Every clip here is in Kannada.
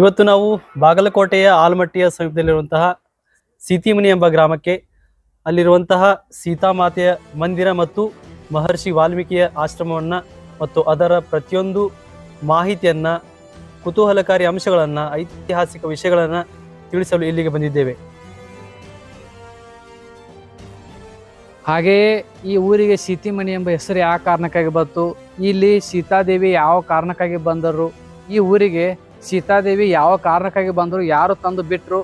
ಇವತ್ತು ನಾವು ಬಾಗಲಕೋಟೆಯ ಆಲ್ಮಟ್ಟಿಯ ಸಮೀಪದಲ್ಲಿರುವಂತಹ ಸೀತಿಮನಿ ಎಂಬ ಗ್ರಾಮಕ್ಕೆ ಅಲ್ಲಿರುವಂತಹ ಸೀತಾಮಾತೆಯ ಮಂದಿರ ಮತ್ತು ಮಹರ್ಷಿ ವಾಲ್ಮೀಕಿಯ ಆಶ್ರಮವನ್ನು ಮತ್ತು ಅದರ ಪ್ರತಿಯೊಂದು ಮಾಹಿತಿಯನ್ನು, ಕುತೂಹಲಕಾರಿ ಅಂಶಗಳನ್ನು, ಐತಿಹಾಸಿಕ ವಿಷಯಗಳನ್ನು ತಿಳಿಸಲು ಇಲ್ಲಿಗೆ ಬಂದಿದ್ದೇವೆ. ಹಾಗೆಯೇ ಈ ಊರಿಗೆ ಸೀತಿಮಣಿ ಎಂಬ ಹೆಸರು ಯಾವ ಕಾರಣಕ್ಕಾಗಿ ಬಂತು? ಇಲ್ಲಿ ಸೀತಾದೇವಿ ಯಾವ ಕಾರಣಕ್ಕಾಗಿ ಬಂದರು? ಈ ಊರಿಗೆ ಸೀತಾದೇವಿ ಯಾವ ಕಾರಣಕ್ಕಾಗಿ ಬಂದರು ಯಾರು ತಂದು ಬಿಟ್ಟರು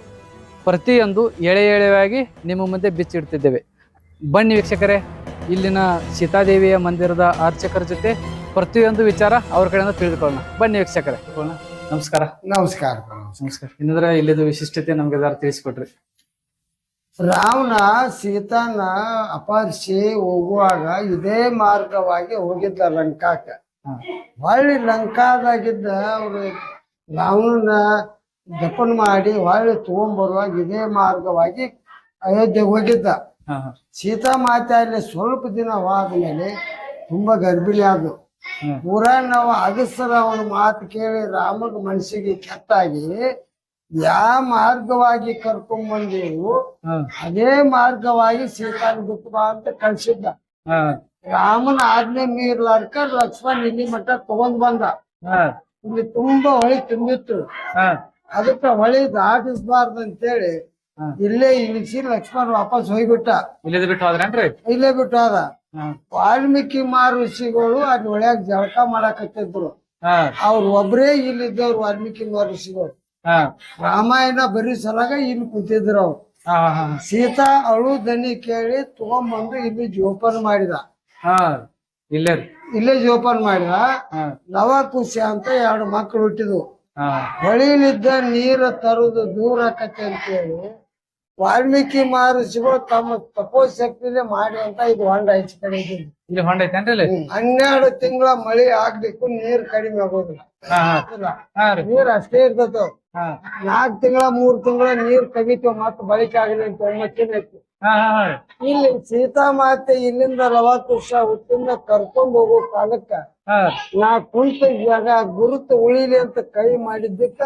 ಪ್ರತಿಯೊಂದು ಎಳೆ ಎಳೆಯಾಗಿ ನಿಮ್ಮ ಮುಂದೆ ಬಿಚ್ಚಿಡ್ತಿದ್ದೇವೆ. ಬನ್ನಿ ವೀಕ್ಷಕರೇ ಇಲ್ಲಿನ ಸೀತಾದೇವಿಯ ಮಂದಿರದ ಅರ್ಚಕರ ಜೊತೆ ಪ್ರತಿಯೊಂದು ವಿಚಾರ ಅವ್ರ ಕಡೆಯಿಂದ ತಿಳಿದುಕೊಳ್ಳೋಣ. ಬನ್ನಿ ವೀಕ್ಷಕರೇ. ನಮಸ್ಕಾರ. ನಮಸ್ಕಾರ. ನಮಸ್ಕಾರ. ಇನ್ನಂದ್ರೆ ಇಲ್ಲಿದು ವಿಶಿಷ್ಟತೆ ನಮ್ಗೆ ಎಲ್ಲಾರು ತಿಳಿಸ್ಕೊಟ್ರಿ. ರಾವಣ ಸೀತಾನ ಅಪಹರಿಸಿ ಹೋಗುವಾಗ ಇದೇ ಮಾರ್ಗವಾಗಿ ಹೋಗಿದ್ದ ಲಂಕಾಕ. ಹೊಳ್ಳಿ ಲಂಕಾದಾಗಿದ್ದ ಅವರು ರಾವಣನ ದಪನ್ ಮಾಡಿ ಹೊಳ್ಳಿ ತಗೊಂಡ್ಬರುವಾಗ ಇದೇ ಮಾರ್ಗವಾಗಿ ಅಯೋಧ್ಯೆಗೆ ಹೋಗಿದ್ದ. ಸೀತಾ ಮಾತೆ ಅಲ್ಲಿ ಸ್ವಲ್ಪ ದಿನ ಹೋದ್ಮೇಲೆ ತುಂಬಾ ಗರ್ಭಿಣಿ ಆದ್ಲು. ಹ್ಮ್. ಪೂರಾ ನಾವು ಅಗಸ್ತರ ಅವನ ಮಾತು ಕೇಳಿ ರಾಮನ ಮನಸ್ಸಿಗೆ ಕೆಟ್ಟಾಗಿ ಯಾವ ಮಾರ್ಗವಾಗಿ ಕರ್ಕೊಂಡ್ ಬಂದೇವು ಅದೇ ಮಾರ್ಗವಾಗಿ ಸೀತಾನ ಬಿಟ್ಟು ಅಂತ ಕಳ್ಸಿದ್ದ. ರಾಮನ ಆಜ್ಞೆ ಮೀರ್ಲಾರ್ಕ ಲಕ್ಷ್ಮಣ್ ಇಲ್ಲಿ ಮಟ್ಟ ತಗೊಂಡ್ ಬಂದ. ಇಲ್ಲಿ ತುಂಬಾ ಹೊಳಿ ತುಂಬಿತ್ತು. ಅದಕ್ಕ ಹೊಳಿ ದಾಟಿಸ್ಬಾರ್ದು ಅಂತೇಳಿ ಹೇಳಿ ಇಲ್ಲೇ ಇಳಿಸಿ ಲಕ್ಷ್ಮಣ್ ವಾಪಸ್ ಹೋಗ್ಬಿಟ್ಟ ಇಲ್ಲೇ ಬಿಟ್ಟು ಹೋದ್ರೇನ್ರಿ? ಇಲ್ಲೇ ಬಿಟ್ಟು ಹೋದ. ವಾಲ್ಮೀಕಿ ಮಹರ್ಷಿಗಳು ಅಲ್ಲಿ ಒಳ್ಯಾಗ ಜಳಕ ಮಾಡಾಕತ್ತಿದ್ರು. ಅವ್ರ ಅವ್ರು ಒಬ್ರೇ ಇಲ್ಲಿದ್ದವ್ರು ವಾಲ್ಮೀಕಿ ಮಹರ್ಷಿಗಳು. ರಾಮಾಯಣ ಬರೀ ಸಲಾಗ ಇಲ್ಲಿ ಕುಂತಿದ್ರು ಅವ್ರು. ಸೀತಾ ಅಳು ದನಿ ಕೇಳಿ ತಗೊಂಬಂದು ಇಲ್ಲಿ ಜೋಪಾನ ಮಾಡಿದ. ಹಾ. ಇಲ್ಲೇ ರೀ ಇಲ್ಲೇ ಜೋಪಾನ ಮಾಡಿದ. ಹಾ. ಲವ ಕುಶ ಅಂತ ಎರಡು ಮಕ್ಕಳು ಹುಟ್ಟಿದ್ವು. ಹೊಳಿಲಿದ್ದ ನೀರ ತರುದು ದೂರ ಹೇಳಿ ಅಂತೇಳಿ ವಾಲ್ಮೀಕಿ ಮಹರ್ಷಿಗಳು ತಮ್ಮ ತಪೋಶಕ್ತಿಲೇ ಮಾಡಿ ಅಂತ ಇದು ಹೊಂಡ ಹೆಚ್ಚು ಕಡೆ ಇಲ್ಲಿ ಹೊಂಡ ಐತೇನ್ರಿ ಹನ್ನೆರಡು ತಿಂಗಳ ಮಳೆ ಆಗ್ಬೇಕು ನೀರ್ ಕಡಿಮೆ ಆಗೋದಿಲ್ಲ. ನೀರ್ ಅಷ್ಟೇ ಇರ್ತದ. ನಾಲ್ಕು ತಿಂಗಳ ಮೂರ್ ತಿಂಗಳ ನೀರ್ ಕವಿತೇವ್ ಮತ್ತೆ ಬಳಿಕ ಆಗಲಿ ಅಂತ ಒಮ್ಮೆ. ಇಲ್ಲಿ ಸೀತಾಮಾತೆ ಇಲ್ಲಿಂದ ಲವಾಕುಶ ಹುಟ್ಟಿಂದ ಕರ್ಕೊಂಡ್ ಹೋಗೋ ಕಾಲಕ್ಕ ನಾ ಕುಂತ ಜಾಗ ಗುರುತು ಉಳಿಲಿ ಅಂತ ಕೈ ಮಾಡಿದ್ದಕ್ಕ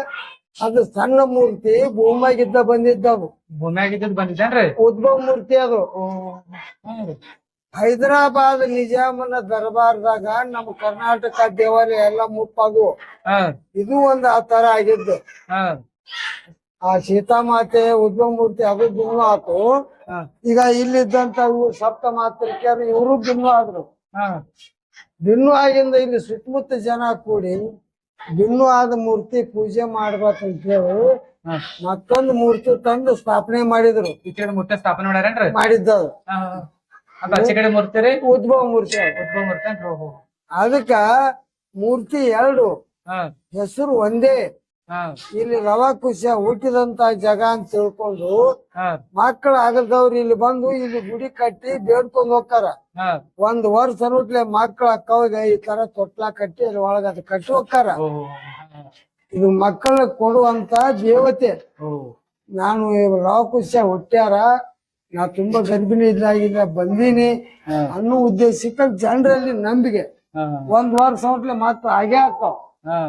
ಅದು ಸಣ್ಣ ಮೂರ್ತಿ ಭೂಮಾಗಿದ್ದ ಬಂದಿದ್ದವು. ಭೂಮಿಯಾಗಿದ್ದ ಬಂದಿದ್ದೇನ್ರಿ? ಉದ್ಭವ ಮೂರ್ತಿ ಅದು. ಹೈದರಾಬಾದ್ ನಿಜಾಮನ ದರ್ಬಾರ್ದಾಗ ನಮ್ಮ ಕರ್ನಾಟಕ ದೇವಾಲಯ ಎಲ್ಲ ಮುಪ್ಪಾಗು ಇದು ಒಂದು ಆ ತರ ಆಗಿದ್ದು. ಆ ಆ ಸೀತಾಮಾತೆ ಉದ್ಭವ ಮೂರ್ತಿ ಅದು ಭೂಮಿ ಆತು. ಈಗ ಇಲ್ಲಿದ್ದಂತ ಸಪ್ತ ಮಾತೃಕೆಯರು ಇವರು ಭಿನ್ನ ಆದ್ರು. ಭಿನ್ನ ಆಗಿಂದ ಇಲ್ಲಿ ಸುತ್ತಮುತ್ತ ಜನ ಕೂಡಿ ಭಿನ್ನ ಆದ ಮೂರ್ತಿ ಪೂಜೆ ಮಾಡ್ಬೇಕಂತ ಹೇಳಿ ಮತ್ತೊಂದು ಮೂರ್ತಿ ತಂದು ಸ್ಥಾಪನೆ ಮಾಡಿದ್ರು. ಈ ಕಡೆ ಮುಟ್ಟೆ ಸ್ಥಾಪನೆ ಮಾಡ್ಯಾರ ಮಾಡಿದ್ದ ಕಡೆ ಮೂರ್ತಿ ರೀ? ಉದ್ಭವ ಮೂರ್ತಿ. ಉದ್ಭವ ಮೂರ್ತಿ ಅದಕ್ಕ ಮೂರ್ತಿ ಎರಡು. ಹೆಸರು ಒಂದೇ. ಹಾ. ರವಾ ಕುಶ ಹುಟ್ಟಿದಂತ ಜಾಗ ಅಂತ ತಿಳ್ಕೊಂಡು ಮಕ್ಕಳ ಆಗದವ್ರು ಇಲ್ಲಿ ಬಂದು ಇಲ್ಲಿ ಗುಡಿ ಕಟ್ಟಿ ಬೇಡ್ಕೊಂಡ್ ಹೋಗ್ತಾರ. ಒಂದ್ ವರ್ಷ ಅನುಟ್ಲೆ ಮಕ್ಕಳ ಅಕ್ಕವಾಗ ಈ ತರ ತೊಟ್ಲ ಕಟ್ಟಿ ಅಲ್ಲಿ ಒಳಗ ಅದು ಕಟ್ಟಿ ಹೋಗ್ತಾರ. ಇದು ಮಕ್ಕಳ ಕೊಡುವಂತ ದೇವತೆ. ನಾನು ರವಾ ಲವಕುಶ ಹುಟ್ಟ್ಯಾರ. ನಾ ತುಂಬಾ ಗರ್ಭಿಣಿ ಇದ್ದಾಗಿದ್ದ ಬಂದೀನಿ. ಅನ್ನೋ ಉದ್ದೇಶಕ್ಕೆ ಜನರಲ್ಲಿ ನಂಬಿಕೆ. ಒಂದ್ ವರ್ಷ ಹೊಟ್ಲೆ ಮಾತ್ರ ಹಾಗೆ ಹಾ.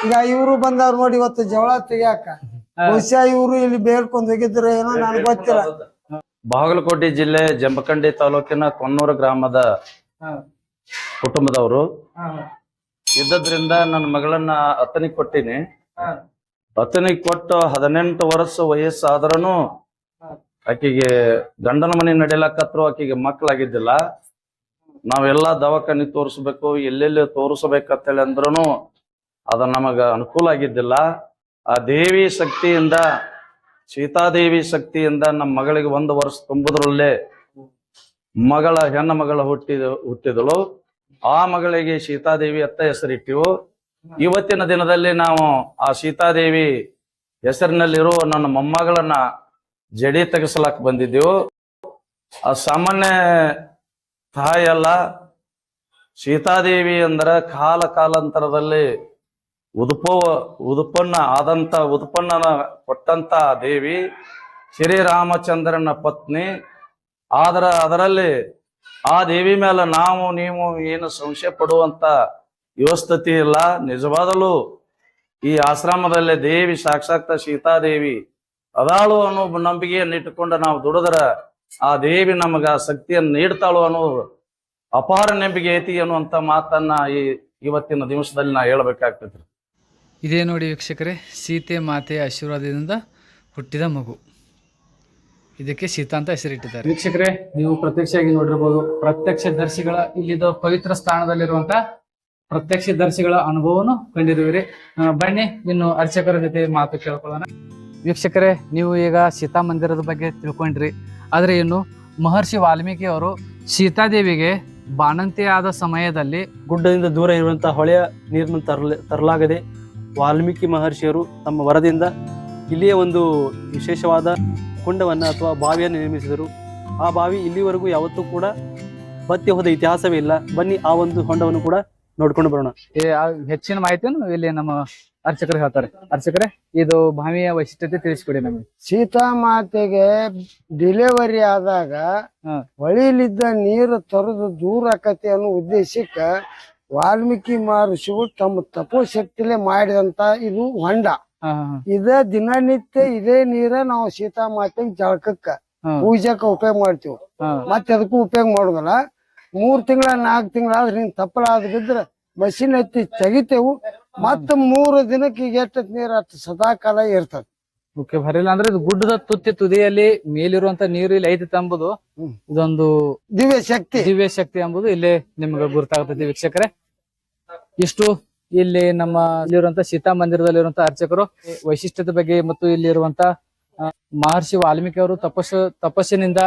ಈಗ ಇವರು ಬಂದವ್ರು ನೋಡಿ ಇವತ್ತು ಜವಳ ತೆಗಿಯಾಕ. ಬಹುಶಃ ಇವರು ಇಲ್ಲಿ ಬೇಡ್ಕೊಂಡ್ ಹೋಗಿದ್ರೆ ಏನೋ ನನ್ಗೆ ಗೊತ್ತಿಲ್ಲ. ಬಾಗಲಕೋಟೆ ಜಿಲ್ಲೆ ಜಂಬಕಂಡಿ ತಾಲೂಕಿನ ಕೊನ್ನೂರು ಗ್ರಾಮದ ಹಾ. ಕುಟುಂಬದವರು. ಹಾ. ಇದ್ದದ್ರಿಂದ ನನ್ನ ಮಗಳನ್ನ ಅತನಿಗೆ ಕೊಟ್ಟಿನಿ. ಅತನಿಗೆ ಕೊಟ್ಟು ಹದಿನೆಂಟು ವರ್ಷ ವಯಸ್ಸಾದ್ರೂ ಆಕೆಗೆ ಆಕಿಗೆ ಗಂಡನ ಮನೆ ನಡಿಲಕತ್ರು ಆಕೆಗೆ ಮಕ್ಕಳಾಗಿದ್ದಿಲ್ಲ ನಾವೆಲ್ಲ ದವಾಖಾನೆ ತೋರಿಸ್ಬೇಕು ಎಲ್ಲೆಲ್ಲಿ ತೋರಿಸ್ಬೇಕಂತೇಳಿ ಅಂದ್ರೂ ಅದು ನಮಗೆ ಅನುಕೂಲ ಆಗಿದ್ದಿಲ್ಲ. ಆ ದೇವಿ ಶಕ್ತಿಯಿಂದ, ಸೀತಾದೇವಿ ಶಕ್ತಿಯಿಂದ ನಮ್ಮ ಮಗಳಿಗೆ ಒಂದು ವರ್ಷ ತುಂಬುದ್ರಲ್ಲೇ ಮಗಳ ಹೆಣ್ಣು ಮಗಳ ಹುಟ್ಟಿದ, ಹುಟ್ಟಿದಳು. ಆ ಮಗಳಿಗೆ ಸೀತಾದೇವಿ ಅತ್ತ ಹೆಸರಿಟ್ಟಿವು. ಇವತ್ತಿನ ದಿನದಲ್ಲಿ ನಾವು ಆ ಸೀತಾದೇವಿ ಹೆಸರಿನಲ್ಲಿರುವ ನನ್ನ ಮೊಮ್ಮಗಳನ್ನ ಜಡಿ ತೆಗೆಸಲಾಕ್ ಬಂದಿದ್ದೆವು. ಆ ಸಾಮಾನ್ಯ ತಾಯಿ ಅಲ್ಲ, ಸೀತಾದೇವಿ ಅಂದ್ರ ಕಾಲ ಕಾಲಾಂತರದಲ್ಲಿ ಉದುಪವ ಉದುಪನ್ನ, ಆದಂತ ಉತ್ಪನ್ನನ ಕೊಟ್ಟಂತ ದೇವಿ ಶ್ರೀರಾಮಚಂದ್ರನ ಪತ್ನಿ. ಆದ್ರ, ಅದರಲ್ಲಿ ಆ ದೇವಿ ಮೇಲೆ ನಾವು, ನೀವು ಏನು ಸಂಶಯ ಪಡುವಂತ ವ್ಯವಸ್ಥಿತಿ ಇಲ್ಲ. ನಿಜವಾದಲು ಈ ಆಶ್ರಮದಲ್ಲಿ ದೇವಿ, ಸಾಕ್ಷಾತ್ ಸೀತಾದೇವಿ ಅದಾಳು ಅನ್ನೋ ನಂಬಿಕೆಯನ್ನು ಇಟ್ಟುಕೊಂಡು ನಾವು ದುಡಿದ್ರ ಆ ದೇವಿ ನಮಗ ಶಕ್ತಿಯನ್ನು ನೀಡ್ತಾಳು ಅನ್ನೋ ಅಪಾರ ನಂಬಿಕೆ ಐತಿ ಅನ್ನುವಂತ ಮಾತನ್ನ ಈ ಇವತ್ತಿನ ದಿವಸದಲ್ಲಿ ನಾ ಹೇಳ್ಬೇಕಾಗ್ತೈತ್ರಿ. ಇದೇ ನೋಡಿ ವೀಕ್ಷಕರೇ ಸೀತೆ ಮಾತೆಯ ಆಶೀರ್ವಾದದಿಂದ ಹುಟ್ಟಿದ ಮಗು. ಇದಕ್ಕೆ ಸೀತಾ ಅಂತ ಹೆಸರಿಟ್ಟಿದ್ದಾರೆ. ವೀಕ್ಷಕರೇ ನೀವು ಪ್ರತ್ಯಕ್ಷವಾಗಿ ನೋಡಿರ್ಬೋದು ಪ್ರತ್ಯಕ್ಷ ದರ್ಶಿಗಳ ಇಲ್ಲಿದ್ದ ಪವಿತ್ರ ಸ್ಥಾನದಲ್ಲಿರುವಂತ ಪ್ರತ್ಯಕ್ಷ ದರ್ಶಿಗಳ ಅನುಭವವನ್ನು ಕಂಡಿರುವಿರಿ. ಬನ್ನಿ ಇನ್ನು ಅರ್ಚಕರ ಜೊತೆ ಮಾತು ಕೇಳ್ಕೊಳ್ಳೋಣ. ವೀಕ್ಷಕರೇ ನೀವು ಈಗ ಸೀತಾ ಮಂದಿರದ ಬಗ್ಗೆ ತಿಳ್ಕೊಂಡ್ರಿ. ಆದ್ರೆ ಇನ್ನು ಮಹರ್ಷಿ ವಾಲ್ಮೀಕಿ ಅವರು ಸೀತಾದೇವಿಗೆ ಬಾಣಂತಿಯಾದ ಸಮಯದಲ್ಲಿ ಗುಡ್ಡದಿಂದ ದೂರ ಇರುವಂತಹ ಹೊಳೆಯ ನೀರನ್ನು ತರಲ ತರಲಾಗದೆ ವಾಲ್ಮೀಕಿ ಮಹರ್ಷಿಯರು ತಮ್ಮ ವರದಿಂದ ಇಲ್ಲಿಯೇ ಒಂದು ವಿಶೇಷವಾದ ಕುಂಡವನ್ನು ಅಥವಾ ಬಾವಿಯನ್ನು ನಿರ್ಮಿಸಿದರು. ಆ ಬಾವಿ ಇಲ್ಲಿವರೆಗೂ ಯಾವತ್ತೂ ಕೂಡ ಬತ್ತಿ ಹೋದ ಇತಿಹಾಸವೇ ಇಲ್ಲ. ಬನ್ನಿ ಆ ಒಂದು ಹೊಂಡವನ್ನು ಕೂಡ ನೋಡ್ಕೊಂಡು ಬರೋಣ. ಏ, ಆ ಹೆಚ್ಚಿನ ಮಾಹಿತಿಯನ್ನು ಇಲ್ಲಿ ನಮ್ಮ ಅರ್ಚಕರು ಹೇಳ್ತಾರೆ. ಅರ್ಚಕರೇ ಇದು ಬಾವಿಯ ವೈಶಿಷ್ಟ್ಯತೆ ತಿಳಿಸ್ಕೊಡಿ ನಮಗೆ. ಸೀತಾ ಮಾತೆಗೆ ಡಿಲಿವರಿ ಆದಾಗ. ಹೊಳಿಲಿದ್ದ ನೀರು ತರದು ದೂರ ಆಕತಿ ಅನ್ನೋ ಉದ್ದೇಶಕ್ಕ ವಾಲ್ಮೀಕಿ ಮಹರ್ಷಿಗಳು ತಮ್ಮ ತಪೋಶಕ್ತಿಲೇ ಮಾಡಿದಂತ ಇದು ಹೊಂಡ. ಇದ ದಿನನಿತ್ಯ ಇದೇ ನೀರ ನಾವು ಸೀತಾ ಮಾತೆ ಜಳಕಕ್ಕ. ಪೂಜೆಕ ಉಪಯೋಗ ಮಾಡ್ತೀವಿ. ಮತ್ತೆ ಅದಕ್ಕೂ ಉಪಯೋಗ ಮಾಡೋದಲ್ಲ? ಮೂರ್ ತಿಂಗಳ ನಾಲ್ಕು ತಿಂಗಳ ಆದ್ರೆ ತಪ್ಪಲಾದ್ರೆ ತಪ್ಪಲಾದ ಬಿದ್ರ ಮಷಿನ್ ಹತ್ತಿ ತೆಗಿತೇವು. ಮತ್ತ ಮೂರು ದಿನಕ್ಕೆ ಈಗ ಎಷ್ಟ ನೀರ್ ಸದಾ ಕಾಲ ಇರ್ತದ. ಓಕೆ ಬರಲಿಲ್ಲ ಅಂದ್ರೆ ಇದು ಗುಡ್ಡದ ತುತ್ತಿ ತುದಿಯಲ್ಲಿ ಮೇಲಿರುವಂತ ನೀರು ಇಲ್ಲಿ ಐತಿ ಎಂಬುದು ಇದೊಂದು ದಿವ್ಯ ಶಕ್ತಿ. ದಿವ್ಯ ಶಕ್ತಿ ಎಂಬುದು ಇಲ್ಲಿ ನಿಮ್ಗೆ ಗುರುತಾಗುತ್ತದೆ ವೀಕ್ಷಕರೇ. ಇಷ್ಟು ಇಲ್ಲಿ ನಮ್ಮ ಇಲ್ಲಿರುವಂತ ಸೀತಾ ಮಂದಿರದಲ್ಲಿರುವಂತ ಅರ್ಚಕರು ವೈಶಿಷ್ಟ್ಯದ ಬಗ್ಗೆ ಮತ್ತು ಇಲ್ಲಿರುವಂತ ಮಹರ್ಷಿ ವಾಲ್ಮೀಕಿ ಅವರು ತಪಸ್ಸು ತಪಸ್ಸಿನಿಂದ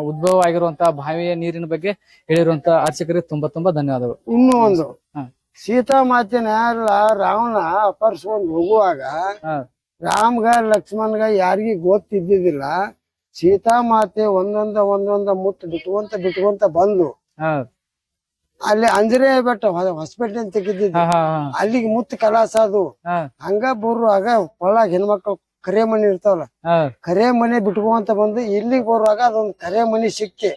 ಉದ್ಭವ ಆಗಿರುವಂತಹ ಬಾವಿಯ ನೀರಿನ ಬಗ್ಗೆ ಹೇಳಿರುವಂತ ಅರ್ಚಕರಿಗೆ ತುಂಬಾ ತುಂಬಾ ಧನ್ಯವಾದಗಳು. ಇನ್ನೂ ಒಂದು. ಸೀತಾ ಮಾತಿನ ರಾವಣ ಅಪರ್ಸ್ಕೊಂಡ್ ಹೋಗುವಾಗ. ರಾಮ್ಗ ಲಕ್ಷ್ಮಣ್ಗ ಯಾರಿಗೂ ಗೊತ್ತಿದ್ದಿದ್ದಿಲ್ಲ. ಸೀತಾ ಮಾತೆ ಒಂದೊಂದ ಒಂದೊಂದ ಮುತ್ತು ಬಿಟ್ಕೊಂತ ಬಿಟ್ಕೊಂತ ಬಂದು ಹಾ ಅಲ್ಲಿ ಅಂಜರೇ ಬೆಟ್ಟ ಹಾಸ್ಪಿಟಲ್ ತೆಗಿದ್ದಿದ್ದು ಅಲ್ಲಿಗೆ ಮುತ್ತು ಕಲಾಸ ಅದು. ಹಂಗ ಹಂಗ ಆಗ ಹೊಳಗ ಹೆಣ್ಮಕ್ಳು ಕರೆ ಮನೆ ಇರ್ತಾವಲ್ಲ. ಕರೆ ಮನೆ ಬಿಟ್ಕೊಂತ ಬಂದು ಇಲ್ಲಿಗೆ ಬರುವಾಗ ಅದೊಂದು ಕರೆ ಮನೆ ಸಿಕ್ಕಿ.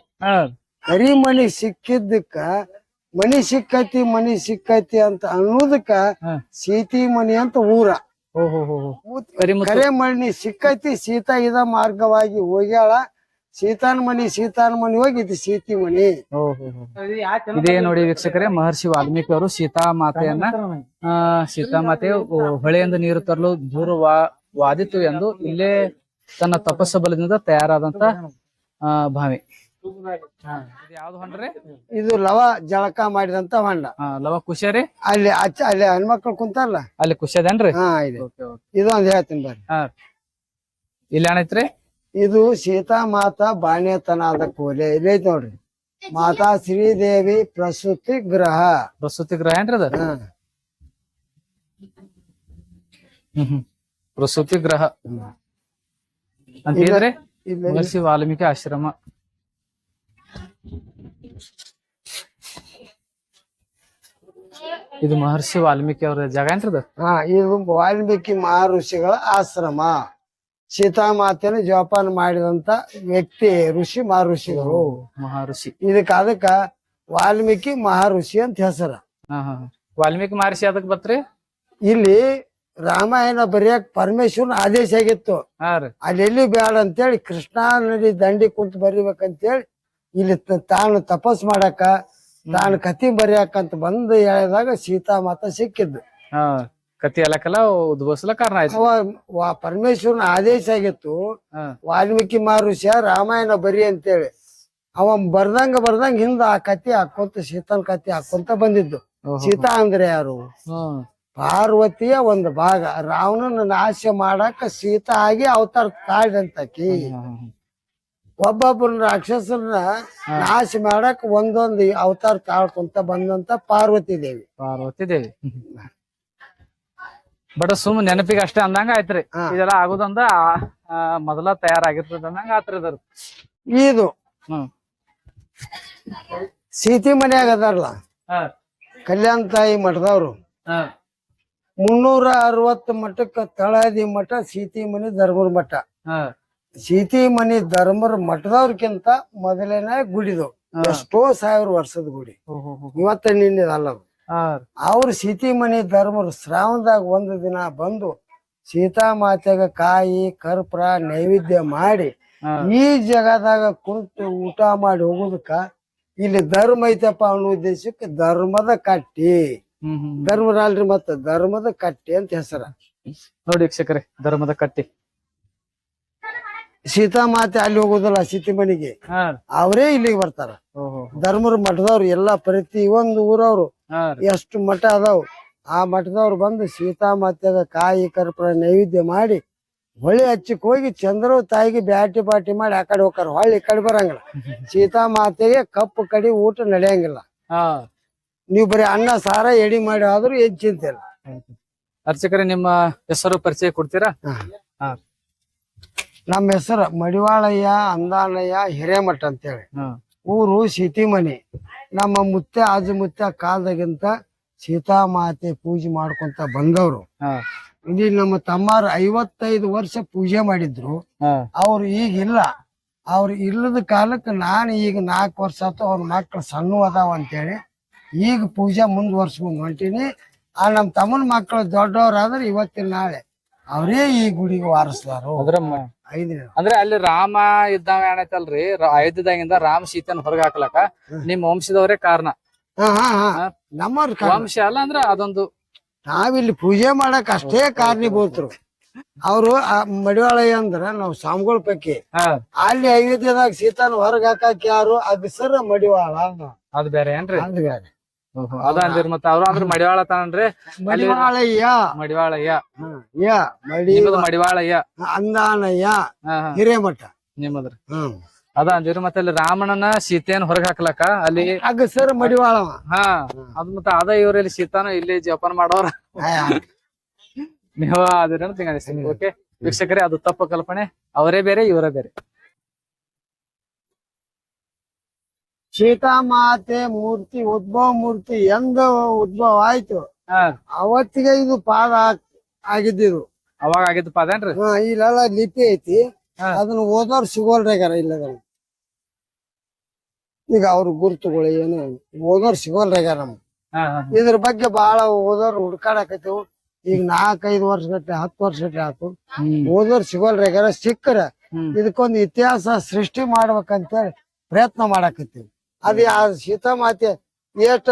ಕರಿ ಮನೆ ಸಿಕ್ಕಿದ್ದಕ್ಕ ಮನಿ ಸಿಕ್ಕೈತಿ ಮನಿ ಸಿಕ್ಕೈತಿ ಅಂತ ಅನ್ನೋದಕ್ಕ ಸೀತಿ ಮನಿ ಅಂತ ಊರ. ಕರೆ ಮಣ್ಣಿ ಸಿಕ್ಕೈತಿ ಸೀತಾ ಇದ ಮಾರ್ಗವಾಗಿ ಹೋಗ್ಯಾಳ. ಸೀತಾನ್ ಮಣಿ ಸೀತಾನ್ ಮಣಿ ಹೋಗಿ ಇದು ಸೀತಿ ಮಣಿ. ಇದೇ ನೋಡಿ ವೀಕ್ಷಕರೇ ಮಹರ್ಷಿ ವಾಲ್ಮೀಕಿ ಅವರು ಸೀತಾ ಮಾತೆಯನ್ನ ಆ ಸೀತಾ ಮಾತೆ ಹೊಳೆಯಿಂದ ನೀರು ತರಲು ದೂರ ವಾ- ವಾದಿತು ಎಂದು ಇಲ್ಲೇ ತನ್ನ ತಪಸ್ಸ ಬಲದಿಂದ ತಯಾರಾದಂತ ಆ ಬಾವಿ ಇದು ಯಾವ್ದು ಹೊಂಡ್ರಿ? ಇದು ಲವ ಜಳಕ ಮಾಡಿದಂತ ಹೊಂಡ. ಲವ ಕುಶರಿ ಅಲ್ಲಿ ಅಚ್ಚ ಅಲ್ಲಿ ಹೆಣ್ಮಕ್ಳು ಕುಂತಾರಲ್ಲ? ಅಲ್ಲಿ ಕುಶದೇನ್ರಿ ಹಾ ಇದೆ. ಇದೊಂದ್ ಹೇಳ್ತೀನಿ ಬರ್ರಿ. ಹಾ ಇಲ್ಲಿ ಏನೈತ್ರಿ ಇದು ಸೀತಾ ಮಾತಾ ಬಾಣ್ಯತನಾದ ಕೋಲೆ. ಇಲ್ಲೈತಿ ನೋಡ್ರಿ. ಮಾತಾ ಶ್ರೀದೇವಿ ಪ್ರಸೂತಿ ಗ್ರಹ. ಪ್ರಸೂತಿ ಗ್ರಹ ಏನ್ರಿ ಅದ? ಹಾ. ಹ್ಮ್ ಹ್ಮ್. ಪ್ರಸೂತಿ ಗ್ರಹ. ಅಂತ ಹೇಳಿದ್ರೆ? ಇಲ್ಲ ವಾಲ್ಮೀಕಿ ಆಶ್ರಮ. ಇದು ಮಹರ್ಷಿ ವಾಲ್ಮೀಕಿ ಅವರ ಜಾಗ ಏನ್ರಿ ಅದು? ಹಾ ಇದು ವಾಲ್ಮೀಕಿ ಮಹರ್ಷಿಗಳ ಆಶ್ರಮ. ಸೀತಾಮಾತೆನ ಜೋಪಾನ ಮಾಡಿದಂತ ವ್ಯಕ್ತಿ ಋಷಿ ಮಹರ್ಷಿಗಳು. ಮಹರ್ಷಿ. ಇದಕ್ಕ ಅದಕ್ಕ ವಾಲ್ಮೀಕಿ ಮಹರ್ಷಿ ಅಂತ ಹೆಸರ. ವಾಲ್ಮೀಕಿ ಮಹರ್ಷಿ ಅದಕ್ಕೆ ಬತ್ರಿ ಇಲ್ಲಿ ರಾಮಾಯಣ ಬರೆಯಕ್ ಪರಮೇಶ್ವರನ ಆದೇಶ ಆಗಿತ್ತು. ಅಲ್ಲಿ ಎಲ್ಲಿ ಬೇಡ ಅಂತೇಳಿ ಕೃಷ್ಣಾ ನದಿ ದಂಡಿ ಕುಂತ ಬರಿಬೇಕಂತೇಳಿ ಇಲ್ಲಿ ತ- ತಾನು ತಪಸ್ ಮಾಡಾಕ ತಾನು ಕತಿ ಬರೆಯಕಂತ ಬಂದು ಹೇಳಿದಾಗ ಸೀತಾ ಮಾತ ಸಿಕ್ಕಿದ್ದು. ಹಾ ಕತಿ ಅಲಕಲ ಉದ್ಭವಿಸಲ ಕಾರಣ ಆಯ್ತು. ಅವ ವಾ- ಪರಮೇಶ್ವರನ ಆದೇಶ ಆಗಿತ್ತು. ಹಾ. ವಾಲ್ಮೀಕಿ ಮಹರ್ಷಿಯ ರಾಮಾಯಣ ಬರಿ ಅಂತೇಳಿ. ಅವ ಬರ್ದಂಗ ಬರ್ದಂಗ ಹಿಂದ ಆ ಕತಿ ಹಾಕೊಂತ ಸೀತನ್ ಕತಿ ಹಾಕೊಂತ ಬಂದಿದ್ದು. ಓಹೋ. ಸೀತಾ ಅಂದ್ರೆ ಯಾರು? ಹ್ಮ್ ಪಾರ್ವತಿಯ ಒಂದು ಭಾಗ. ರಾವಣನ ನಾಶ ಮಾಡಾಕ ಸೀತಾ ಆಗಿ ಅವತಾರ ತಾಳಿದಂತಾಕಿ. ಒಬ್ಬೊಬ್ಬರನ್ನ ರಾಕ್ಷಸರನ್ನ ನಾಶ ಮಾಡಕ್ ಒಂದೊಂದು ಅವತಾರ ತಾಳ್ಕೊಂತ ಬಂದಂತ ಪಾರ್ವತಿ ದೇವಿ. ಪಾರ್ವತಿ ದೇವಿ. ಬಟ್ ಸುಮ್ ನೆನಪಿಗೆ ಅಷ್ಟೇ ಅಂದಂಗ ಆಯ್ತ್ರಿ. ಇದೆಲ್ಲ ಆಗುದಂದ ಮೊದಲ ತಯಾರಾಗಿರ್ತದ ಅಂದಂಗ ಆತ್ರಿ ಇದ್ರ ಇದು. ಸೀತಿ ಮನ್ಯಾಗ ಅದಾರಲ್ಲ? ಕಲ್ಯಾಣ ತಾಯಿ ಮಠದವ್ರು. ಮುನ್ನೂರ ಅರವತ್ತು ಮಠಕ್ಕ ತಳದಿ ಮಠ ಸೀತಿ ಮನೆ ಧರ್ಮರ ಮಠ. ಸೀತಿ ಮನಿ ಧರ್ಮರ ಮಠದವ್ರಕ್ಕಿಂತ ಮೊದಲೇನೇ ಗುಡಿದು. ಎಷ್ಟೋ ಸಾವಿರ ವರ್ಷದ ಗುಡಿ. ಇವತ್ತ ನಿನ್ನದಲ್ಲ ಅವ್ರ ಸೀತಿ ಮನಿ ಧರ್ಮರು ಶ್ರಾವಣದಾಗ ಒಂದು ದಿನ ಬಂದು ಸೀತಾ ಮಾತೆಗ ಕಾಯಿ ಕರ್ಪೂರ ನೈವೇದ್ಯ ಮಾಡಿ ಈ ಜಗದಾಗ ಕುಂತು ಊಟ ಮಾಡಿ ಹೋಗುದಕ್ಕ ಇಲ್ಲಿ ಧರ್ಮ ಐತಪ್ಪ ಅನ್ನೋ ಉದ್ದೇಶಕ್ಕೆ ಧರ್ಮದ ಕಟ್ಟಿ. ಧರ್ಮರಲ್ರಿ ಮತ್ತ ಧರ್ಮದ ಕಟ್ಟಿ ಅಂತ ಹೆಸರ. ನೋಡಿ ವೀಕ್ಷಕರೇ ಧರ್ಮದ ಕಟ್ಟಿ. ಸೀತಾ ಮಾತೆ ಅಲ್ಲಿ ಹೋಗುದಿಲ್ಲ ಸೀತಿ ಮನೆಗೆ? ಅವರೇ ಇಲ್ಲಿಗೆ ಬರ್ತಾರ. ಧರ್ಮರ ಮಠದವ್ರು ಎಲ್ಲಾ ಪ್ರತಿ ಒಂದು ಊರವ್ರು ಎಷ್ಟು ಮಠ ಅದಾವ್ ಆ ಮಠದವ್ರು ಬಂದು ಸೀತಾ ಮಾತೆಗ ಕಾಯಿ ಕರ್ಪೂರ ನೈವೇದ್ಯ ಮಾಡಿ ಹೊಳಿ ಹಚ್ಚಕ್ ಹೋಗಿ ಚಂದ್ರ ತಾಯಿಗೆ ಬ್ಯಾಟಿ ಬಾಟಿ ಮಾಡಿ ಆ ಕಡೆ ಹೋಗ್ತಾರ. ಹೊಳ್ಳಿ ಈ ಕಡೆ ಬರಂಗಿಲ್ಲ. ಸೀತಾ ಮಾತೆಗೆ ಕಪ್ಪು ಕಡಿ ಊಟ ನಡೆಯಂಗಿಲ್ಲ. ನೀವ್ ನೀವು ಬರೀ ಅನ್ನ ಸಾರ ಎಡಿ ಮಾಡಿ ಆದ್ರೂ ಏನ್ ಚಿಂತೆ ಇಲ್ಲ ಅರ್ಚಕರೇ ನಿಮ್ಮ ಹೆಸರು ಪರಿಚಯ ಕೊಡ್ತೀರಾ? ಹಾ. ನಮ್ಮ ಹೆಸರು ಮಡಿವಾಳಯ್ಯ ಅಂದಾನಯ್ಯ ಹಿರೇಮಠ ಅಂತೇಳಿ. ಹೇಳಿ ಊರು ಸೀತಿಮನಿ. ನಮ್ಮ ಮುತ್ತೆ ಆಜು ಮುತ್ತೆ ಕಾಲದಾಗಿಂತ ಸೀತಾಮಾತೆ ಪೂಜೆ ಮಾಡ್ಕೊಂತ ಬಂದವರು. ಇಲ್ಲಿ ನಮ್ಮ ತಮ್ಮಾರು ಐವತ್ತೈದು ವರ್ಷ ಪೂಜೆ ಮಾಡಿದ್ರು. ಅವ್ರು ಈಗ ಇಲ್ಲ. ಅವ್ರು ಇಲ್ಲದ ಕಾಲಕ್ಕೆ ನಾನು ಈಗ ನಾಲ್ಕು ವರ್ಷ ಆತು ಅವ್ರ ಮಕ್ಳು ಸಣ್ಣ ಅದಾವ ಅಂತೇಳಿ ಈಗ ಪೂಜೆ ಮುಂದುವರ್ಸ್ಕೊಂಡು ಹೊಂಟೀನಿ. ಆ ನಮ್ಮ ತಮ್ಮನ ಮಕ್ಕಳು ದೊಡ್ಡವ್ರಾದ್ರೆ ಇವತ್ತಿನ ನಾಳೆ. ಅವರೇ ಈ ಗುಡಿಗೆ ವಾರಸ್ದಾರು. ಅದ್ರ ಅಲ್ಲಿ ರಾಮ ಇದ್ದಾವ ಏನೈತಲ್ರಿ? ರ- ಅಯೋಧ್ಯದಾಗಿಂದ ರಾಮ ಸೀತೆನ ಹೊರಗೆ ಹಾಕ್ಲಕ ನಿಮ್ ವಂಶದವರೇ ಕಾರಣ. ಹಾ ಹಾ ಹಾ. ನಮ್ಮವ್ರ ಕಾರಣ. ವಂಶ ಅಲ್ಲ ಅಂದ್ರೆ ಅದೊಂದು ನಾವಿಲ್ಲಿ ಪೂಜೆ ಮಾಡಕ್ ಅಷ್ಟೇ ಕಾರಣೀಭೂತರು. ಅವರು ಮಡಿವಾಳಯ್ಯ ಅಂದ್ರ ನಾವು ಸ್ವಾಮಿಗಳ ಪೈಕಿ. ಹಾ. ಅಲ್ಲಿ ಅಯೋಧ್ಯದಾಗ ಸೀತಾನ ಹೊರಗ್ ಹಾಕಕ್ ಯಾರು? ಅಗಸರ ಮಡಿವಾಳ ಅದ್ ಬೇರೆ ಏನ್ರಿ? ಅದು ಬೇರೆ. ಅದ ಅಂದಿರ್ ಮತ್ತ ಅವ್ರು ಅಂದ್ರ ಮಡಿವಾಳ ತಾನ್ರಿ ಮಡಿವಾಳಯ್ಯ. ಮಡಿವಾಳಯ್ಯ. ಯ ಮಡಿ ನಿಮ್ಮದು ಮಡಿವಾಳಯ್ಯ. ಅಂದಾನಯ್ಯ. ಹಿರೇಮಠ. ನಿಮ್ಮದ್ರಿ ಅದ ಅಂದಿರ್ ಮತ್ತೆ ಅಲ್ಲಿ ರಾಮಣ್ಣನ ಸೀತೆಯನ್ನ ಹೊರಗೆ ಹಾಕ್ಲಕ ಅಲ್ಲಿ ಸರ್ ಮಡಿವಾಳ ಹಾ ಅದ್ ಮತ್ತ ಅದ ಇವರಲ್ಲಿ ಸೀತಾನ ಇಲ್ಲಿ ಜೋಪಾನ ಮಾಡೋರ. ನೀವು ಅದಿರ ತಿಂಗ ಓಕೆ ವೀಕ್ಷಕರೇ ಅದು ತಪ್ಪು ಕಲ್ಪನೆ. ಅವರೇ ಬೇರೆ ಇವರೇ ಬೇರೆ. ಸೀತಾಮಾತೆ ಮೂರ್ತಿ ಉದ್ಭವ ಮೂರ್ತಿ ಎಂದ ಉದ್ಭವ ಆಯ್ತು. ಅವತ್ತಿಗೆ ಇದು ಪಾದ ಆಗಿದ್ದಿರು. ಅವಾಗ ಆಗಿದ್ದು ಪದೇನ್ರಿ ಹಾ ಇಲ್ಲೆಲ್ಲ ಲಿಪಿ ಐತಿ. ಅದನ್ನ ಓದೋರ್ ಸಿಗೋಲ್ರಾಗ್ಯಾರ ಇಲ್ಲದ ಈಗ ಅವ್ರ ಗುರುತುಗಳು ಏನು ಓದೋರ್ ಸಿಗೋಲ್ರಾಗ್ಯಾರ ನಮ್ ಇದ್ರ ಬಗ್ಗೆ ಬಹಳ ಓದೋರ್ ಹುಡ್ಕಾಡಕತ್ತಿವು. ಈಗ ನಾಲ್ಕೈದು ವರ್ಷ ಗಟ್ಟೆ ಹತ್ತು ವರ್ಷ ಗಟ್ಟೆ ಆತು. ಓದೋರ್ ಸಿಗೋಲ್ರಾಗ್ಯಾರ ಸಿಕ್ಕರ. ಇದಕ್ಕೊಂದು ಇತಿಹಾಸ ಸೃಷ್ಟಿ ಮಾಡ್ಬೇಕಂತೇಳಿ ಪ್ರಯತ್ನ ಮಾಡಾಕತ್ತೀವಿ. ಅದ್ ಆ ಸೀತಾಮಾತೆ ಎಷ್ಟ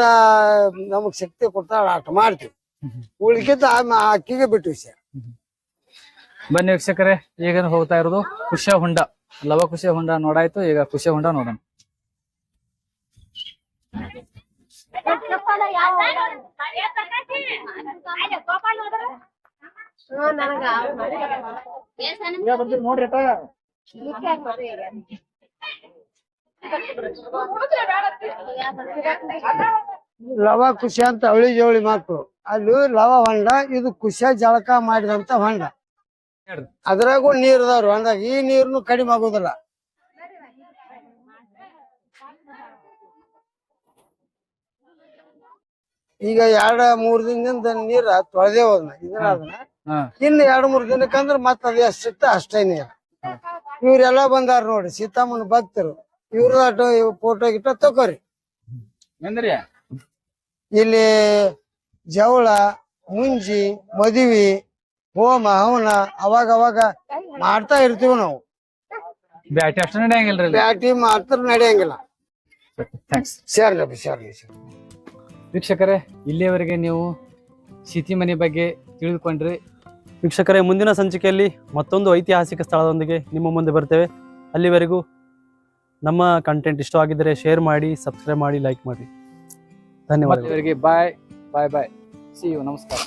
ನಮಗ್ ಶಕ್ತಿ ಕೊಡ್ತಾಳ ಆಟ ಮಾಡ್ತೀವಿ. ಉಳಿಕಿದ್ದ ಅಕ್ಕಿಗೆ ಬಿಟ್ಟು ಸರ್ ಬನ್ನಿ ವೀಕ್ಷಕರೇ ಈಗ ಹೋಗ್ತಾ ಇರೋದು ಕುಶ ಹೊಂಡ. ಲವ ಖುಷಿಯ ಹೊಂಡ ನೋಡಾಯ್ತು ಈಗ ಖುಷಿಯ ಹೊಂಡ ನೋಡೋಣ. ಲವ ಖುಷಿ ಅಂತ ಅವಳಿ ಜವಳಿ ಮಾತು. ಅಲ್ಲಿ ಲವ ಹೊಂಡ ಇದು ಕುಶ ಜಳಕ ಮಾಡಿದಂತ ಹೊಂಡ. ಅದ್ರಾಗು ಅದ್ರಾಗೂ ನೀರ್ ಅದಾವ್ರಿ ಹೊಂಡಾಗ ಈ ನೀರ್ನು ಕಡಿಮೆ ಆಗುದಿಲ್ಲ. ಈಗ ಎರಡ ಮೂರ್ ದಿನದಿಂದ ನೀರ ತೊಳೆದೇ ಹೋದ್ನ ಹಾ. ಇನ್ನು ಎರಡ್ ಮೂರ್ ದಿನಕ್ಕಂದ್ರ ಮತ್ತ ಅದ ಎಷ್ಟಿತ್ತ ಅಷ್ಟೇ ನೀರ್. ಇವ್ರೆಲ್ಲ ಬಂದಾರ ನೋಡಿ ಸೀತಾಮ್ಮನ ಭಕ್ತರು. ಇವ್ರ ಫೋಟೋ ಗಿಟ್ಟ ತಕೋರಿ. ಎಂದ್ರಿ ಇಲ್ಲಿ ಜವಳ ಮುಂಜಿ ಮದುವೆ ಹೋಮ ಹವನ ಅವಾಗ ಅವಾಗ ಮಾಡ್ತಾ ಇರ್ತೀವಿ ನಾವು. ಬ್ಯಾಟಿ ಅಷ್ಟು ನಡೆಯಂಗಿಲ್ರಿ ಇಲ್ಲಿ? ಬ್ಯಾಟಿ ಮಾತ್ರ ನಡೆಯಂಗಿಲ್ಲ. ಥ್ಯಾಂಕ್ಸ್ ವೀಕ್ಷಕರೇ ಇಲ್ಲಿಯವರೆಗೆ ನೀವು ಸಿತಿ ಮನೆ ಬಗ್ಗೆ ತಿಳಿದುಕೊಂಡ್ರಿ. ವೀಕ್ಷಕರೇ ಮುಂದಿನ ಸಂಚಿಕೆಯಲ್ಲಿ ಮತ್ತೊಂದು ಐತಿಹಾಸಿಕ ಸ್ಥಳದೊಂದಿಗೆ ನಿಮ್ಮ ಮುಂದೆ ಬರ್ತೇವೆ. ಅಲ್ಲಿವರೆಗೂ ನಮ್ಮ ಕಂಟೆಂಟ್ ಇಷ್ಟವಾಗಿದ್ದರೆ ಶೇರ್ ಮಾಡಿ ಸಬ್ಸ್ಕ್ರೈಬ್ ಮಾಡಿ ಲೈಕ್ ಮಾಡಿ. ಧನ್ಯವಾದ ಬಾಯ್ ಬಾಯ್ ಬಾಯ್ ಸಿ ಯು ನಮಸ್ಕಾರ.